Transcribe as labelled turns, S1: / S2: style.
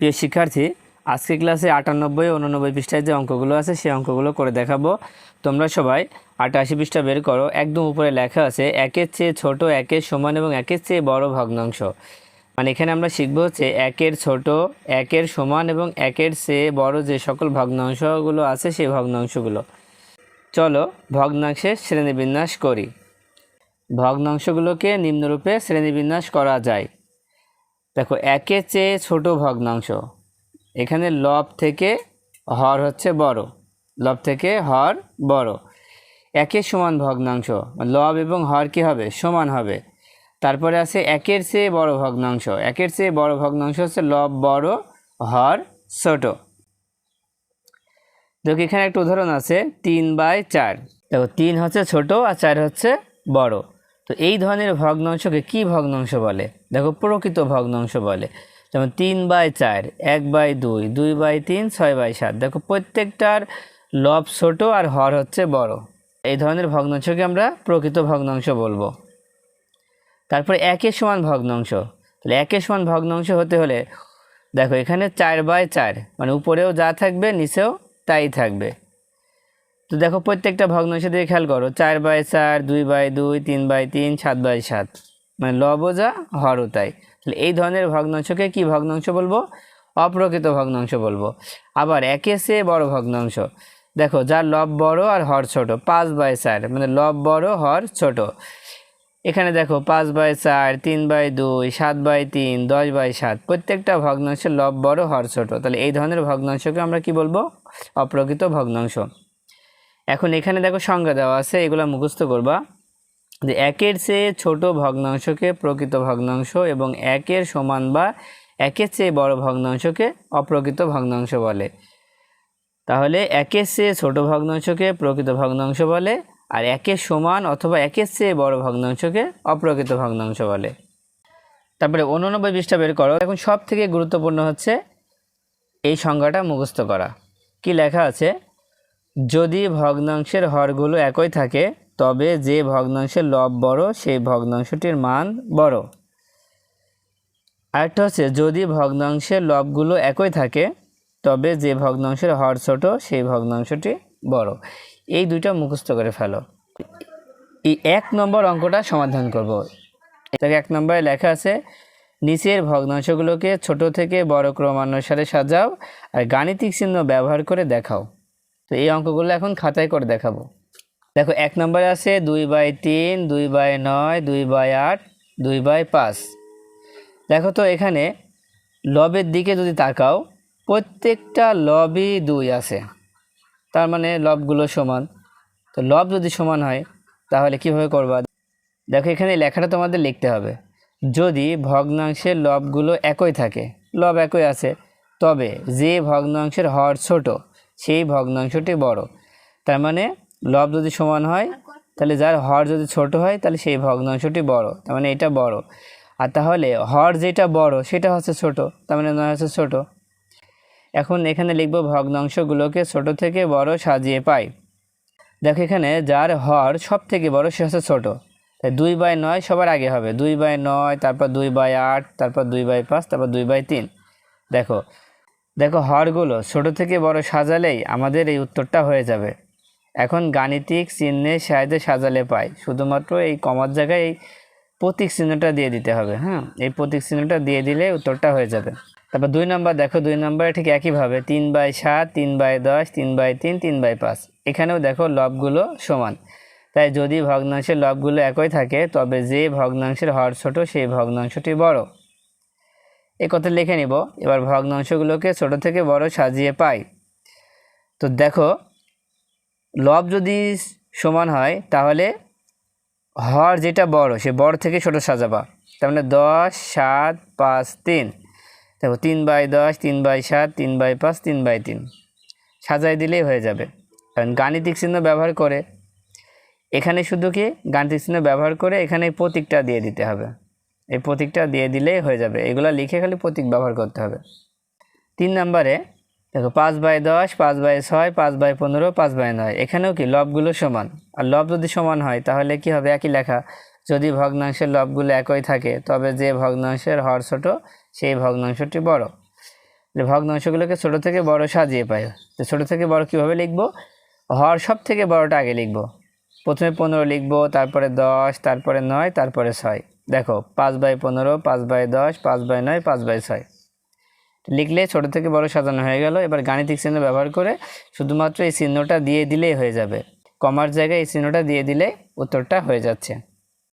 S1: প্রিয় শিক্ষার্থী, আজকে ক্লাসে আটানব্বই, উননব্বই পৃষ্ঠায় যে অঙ্কগুলো আছে, সেই অঙ্কগুলো করে দেখাবো। তোমরা সবাই আটাশি পৃষ্ঠা বের করো। একদম উপরে লেখা আছে, একের চেয়ে ছোট একের সমান এবং একের চেয়ে বড় ভগ্নাংশ। মানে এখানে আমরা শিখব হচ্ছে একের ছোট, একের সমান এবং একের চেয়ে বড় যে সকল ভগ্নাংশগুলো আছে, সেই ভগ্নাংশগুলো। চলো ভগ্নাংশের শ্রেণীবিন্যাস করি। ভগ্নাংশগুলোকে নিম্নরূপে শ্রেণীবিন্যাস করা যায়। দেখো একের চেয়ে ছোট ভগ্নাংশ। এখানে লব থেকে হর হচ্ছে বড়। লব থেকে হর বড়। একের সমান ভগ্নাংশ। লব এবং হর কি হবে? সমান হবে। তারপরে আছে একের চেয়ে বড় ভগ্নাংশ। একের চেয়ে বড় ভগ্নাংশ হচ্ছে লব বড়, হর ছোট। দেখো, এখানে একটা উদাহরণ আছে, তিন বাই চার। দেখো, তিন হচ্ছে ছোট আর চার হচ্ছে বড়। তো এই ধরনের ভগ্নাংশকে কি ভগ্নাংশ বলে? দেখো, প্রকৃত ভগ্নাংশ বলে। যেমন তিন বাই চার, এক বাই দুই দুই বাই তিন, ছয় বাই সাত। দেখো, প্রত্যেকটার লব ছোট আর হর হচ্ছে বড়। এই ধরনের ভগ্নাংশকে আমরা প্রকৃত ভগ্নাংশ বলব। তারপরে একের সমান ভগ্নাংশ। তাহলে একের সমান ভগ্নাংশ হতে হলে, দেখো, এখানে চার বাই চার মানে উপরেও যা থাকবে, নিচেও তাই থাকবে। তো দেখো প্রত্যেকটা ভগ্নাংশ দিয়ে খেয়াল করো, চার বাই চার, দুই বাই দুই, তিন বাই তিন, সাত বাই সাত। মানে লবও যা হরও তাই তাহলে এই ধরনের ভগ্নাংশকে কি ভগ্নাংশ বলব? অপ্রকৃত ভগ্নাংশ বলব। আবার একে সে বড় ভগ্নাংশ। দেখো, যার লব বড় আর হর ছোট, পাঁচ বাই চার মানে লব বড়, হর ছোট। এখানে দেখো, পাঁচ বাই চার, তিন বাই দুই, সাত বাই তিন, দশ বাই সাত, প্রত্যেকটা ভগ্নাংশের লব বড়, হর ছোট। তাহলে এই ধরনের ভগ্নাংশকে আমরা কি বলব? অপ্রকৃত ভগ্নাংশ। এখন এখানে দেখো সংজ্ঞা দেওয়া আছে, এগুলো মুখস্থ করবা। যে একের চেয়ে ছোট ভগ্নাংশকে প্রকৃত ভগ্নাংশ এবং একের সমান বা একের চেয়ে বড় ভগ্নাংশকে অপ্রকৃত ভগ্নাংশ বলে। তাহলে একের চেয়ে ছোট ভগ্নাংশকে প্রকৃত ভগ্নাংশ বলে, আর একের সমান অথবা একের চেয়ে বড় ভগ্নাংশকে অপ্রকৃত ভগ্নাংশ বলে। তারপরে উননব্বই পৃষ্ঠা বের করো। এখন সব থেকে গুরুত্বপূর্ণ হচ্ছে এই সংজ্ঞাটা মুখস্থ করা। কি লেখা আছে? যদি ভগ্নাংশের হরগুলো একই থাকে, তবে যে ভগ্নাংশের লব বড়, সেই ভগ্নাংশটির মান বড়। আরেকটা হচ্ছে, যদি ভগ্নাংশের লবগুলো একই থাকে, তবে যে ভগ্নাংশের হর ছোট, সেই ভগ্নাংশটি বড়। এই দুইটা মুখস্থ করে ফেলো। এই এক নম্বর অঙ্কটা সমাধান করব। এটাকে এক নম্বরে লেখা আছে, নিচের ভগ্নাংশগুলোকে ছোট থেকে বড় ক্রমানুসারে সাজাও আর গাণিতিক চিহ্ন ব্যবহার করে দেখাও। তো এই অঙ্কগুলো এখন খাতায় করে দেখাবো। দেখো, এক নম্বরে আছে দুই বাই তিন, দুই বাই নয়, দুই বাই আট, দুই বাই পাঁচ। দেখো তো এখানে লবের দিকে যদি তাকাও, প্রত্যেকটা লবই দুই আছে। তার মানে লবগুলো সমান। তো লব যদি সমান হয়, তাহলে কীভাবে করবা? দেখো, এখানে লেখাটা তোমাদের লিখতে হবে। যদি ভগ্নাংশের লবগুলো একই থাকে, লব একই আছে, তবে যে ভগ্নাংশের হর ছোট সেই ভগ্নাংশটি বড়। তার মানে লব যদি সমান হয়, তাহলে যার হর যদি ছোট হয়, তাহলে সেই ভগ্নাংশটি বড়। তার মানে এটা বড়। আর তাহলে হর যেটা বড়, সেটা হচ্ছে ছোট। তার মানে নয় হচ্ছে ছোট। এখন এখানে লিখব ভগ্নাংশগুলোকে ছোট থেকে বড় সাজিয়ে পাই। দেখো এখানে যার হর সব থেকে বড়, সে হচ্ছে ছোট। তাই দুই বাই নয় সবার আগে হবে। দুই বাই নয়, তারপর দুই বাই আট, তারপর দুই বাই পাঁচ, তারপর দুই বাই তিন। দেখো দেখো হরগুলো ছোট থেকে বড় সাজালেই আমাদের এই উত্তরটা হয়ে যাবে। এখন গাণিতিক চিহ্নে সাহায্যে সাজালে পাই। শুধুমাত্র এই কমার জায়গায় এই প্রতীক চিহ্নটা দিয়ে দিতে হবে হ্যাঁ? এই প্রতীক চিহ্নটা দিয়ে দিলে উত্তরটা হয়ে যাবে। তারপর দুই নম্বর দেখো, দুই নম্বরে ঠিক একইভাবে তিন বাই সাত, তিন বাই দশ, তিন বাই তিন তিন বাই পাঁচ। এখানেও দেখো লবগুলো সমান। তাই যদি ভগ্নাংশের লবগুলো একই থাকে, তবে যে ভগ্নাংশের হর ছোট, সেই ভগ্নাংশটি বড়। এ কথা লিখে নিব। এবার ভগ্নাংশগুলোকে ছোট থেকে বড় সাজিয়ে পাই। তো দেখো, লব যদি সমান হয়, তাহলে হর যেটা বড়, সে বড় থেকে ছোট সাজাবা। তার মানে দশ, সাত, পাঁচ, তিন। দেখো, তিন বাই দশ, তিন বাই সাত, তিন বাই পাঁচ, তিন বাই তিন। সাজাই দিলেই হয়ে যাবে। কারণ গাণিতিক চিহ্ন ব্যবহার করে। এখানে শুধু কি গাণিতিক চিহ্ন ব্যবহার করে, এখানে প্রতীকটা দিয়ে দিতে হবে। এই প্রতীকটা দিয়ে দিলেই হয়ে যাবে। এগুলো লিখে খালি প্রতীক ব্যবহার করতে হবে। তিন নম্বরে, দেখো, পাঁচ বাই দশ, পাঁচ বাই ছয়, পাঁচ বাই পনেরো, পাঁচ বাই নয়। এখানেও কি লবগুলো সমান? আর লব যদি সমান হয়, তাহলে কি হবে? একই লেখা। যদি ভগ্নাংশের লবগুলো একই থাকে, তবে যে ভগ্নাংশের হর ছোট, সেই ভগ্নাংশটি বড়। ভগ্নাংশগুলোকে ছোট থেকে বড় সাজিয়ে পাই। তো ছোট থেকে বড় কীভাবে লিখব? হর সব থেকে বড়টা আগে লিখব। প্রথমে পনেরো লিখব, তারপরে দশ, তারপরে নয়, তারপরে ছয়। দেখো, পাঁচ বাই পনেরো, পাঁচ বাই দশ, পাঁচ বাই নয়, পাঁচ বাই ছয়। লিখলে ছোট থেকে বড় সাজানো হয়ে গেল। এবার গাণিতিক চিহ্ন ব্যবহার করে শুধুমাত্র এই চিহ্নটা দিয়ে দিলেই হয়ে যাবে। কমার জায়গায় এই চিহ্নটা দিয়ে দিলে উত্তরটা হয়ে যাচ্ছে।